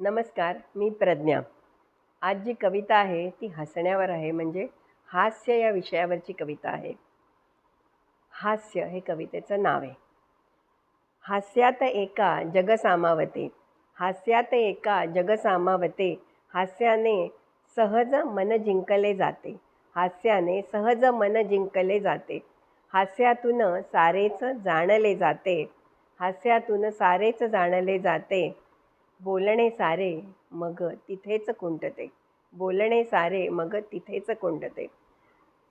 नमस्कार मी प्रज्ञा. आज जी कविता आहे ती हसण्यावर आहे म्हणजे हास्य या विषयावरची कविता आहे. हास्य हे कवितेचं नाव आहे. हास्यात एका जगसामावते. हास्यात एका जगसामावते. हास्याने सहज मन जिंकले जाते. हास्याने सहज मन जिंकले जाते. हास्यातून सारेच जाणले जाते. हास्यातून सारेच जाणले जाते. बोलणे सारे मग तिथेच कुंटते. बोलणे सारे मग तिथेच कुंटते.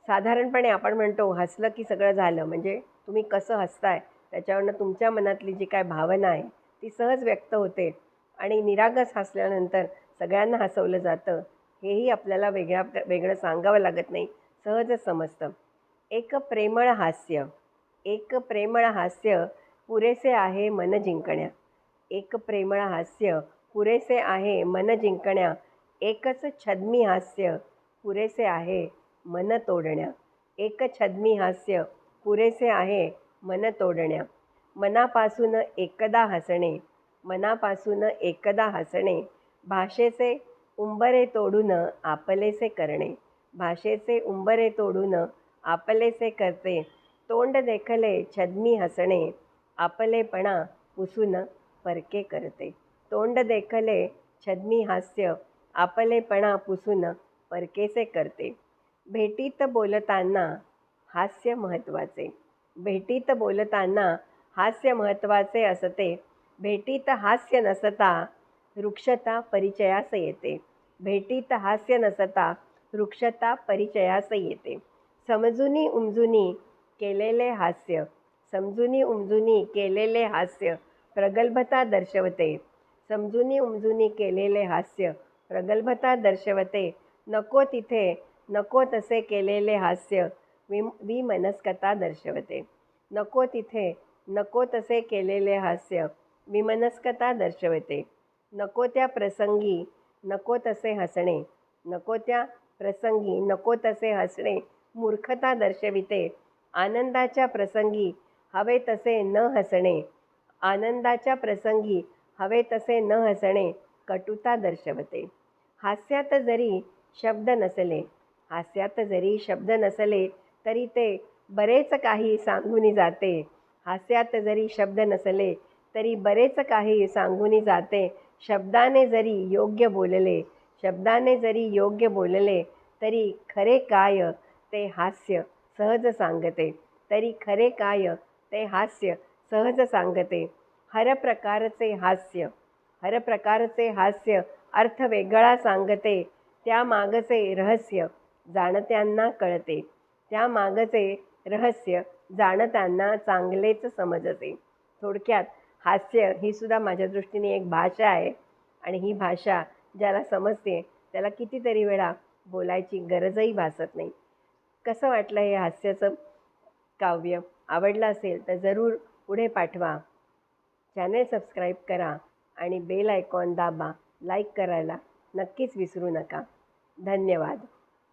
साधारणपणे आपण म्हणतो हसलं की सगळं झालं. म्हणजे तुम्ही कसं हसताय? त्याच्यावरनं तुमच्या मनातली जी काय भावना आहे ती सहज व्यक्त होते. आणि निरागस हसल्यानंतर सगळ्यांना हसवलं जातं. हेही आपल्याला वेगळ्या वेगळं सांगावं लागत नाही. सहजच समजतं. एक प्रेमळ हास्य. एक प्रेमळ हास्य पुरेसे आहे मन जिंकण्या. एक प्रेमळ हास्य पुरेसे आहे मन जिंकण्या. एकच छद्मी हास्य पुरेसे आहे मन तोडण्या. एक छद्मी हास्य पुरेसे आहे मन तोडण्या. मनापासून एकदा हसणे मनापासून एकदा हसणे. भाषेचे उंबरे तोडून आपलेसे करणे. भाषेचे उंबरे तोडून आपलेसे करते. तोंड देखले छद्मी हसणे आपलेपणा पुसून परके करते. तोंड देखले छद्मी हास्य आपलेपणा पुसून परकेसे करते. भेटीत बोलताना हास्य महत्त्वाचे. भेटीत बोलताना हास्य महत्त्वाचे असते. भेटीत हास्य नसता वृक्षता परिचयास येते. भेटीत हास्य नसता वृक्षता परिचयास येते. समजुनी उमजुनी केलेले हास्य समजुनी उमजुनी केलेले हास्य प्रगल्भता दर्शवते. समजुनी उमजुनी केलेले हास्य प्रगल्भता दर्शवते. नको तिथे नको तसे केलेले हास्य वि विमनस्कता दर्शवते. नको तिथे नको तसे केलेले हास्य विमनस्कता दर्शवते. नको त्या प्रसंगी नको तसे हसणे. नको त्या प्रसंगी नको तसे हसणे मूर्खता दर्शविते. आनंदाच्या प्रसंगी हवे तसे न हसणे. आनंदाच्या प्रसंगी हवे तसे न हसणे कटुता दर्शवते. हास्यात जरी शब्द नसले हास्यात जरी शब्द नसले तरी ते बरेच काही सांगून जाते. हास्यात जरी शब्द नसले तरी बरेच काही सांगून जाते. शब्दाने जरी योग्य बोलले शब्दाने जरी योग्य बोलले तरी खरे काय ते हास्य सहज सांगते. तरी खरे काय ते हास्य सहज सांगते. हर प्रकारचे हास्य हर प्रकारचे हास्य अर्थ वेगळा सांगते. त्या मागचे रहस्य जाणत्यांना कळते. त्या मागचे रहस्य जाणताना चांगलेच समजते. थोडक्यात हास्य ही सुद्धा माझ्या दृष्टीने एक भाषा आहे आणि ही भाषा ज्याला समजते त्याला कितीतरी वेळा बोलायची गरजही भासत नाही. कसं वाटलं हे हास्याचं काव्य? आवडलं असेल तर जरूर पुढे पाठवा. चॅनल सबस्क्राईब करा आणि बेल आयकॉन दाबा. लाईक करायला नक्कीच विसरू नका. धन्यवाद.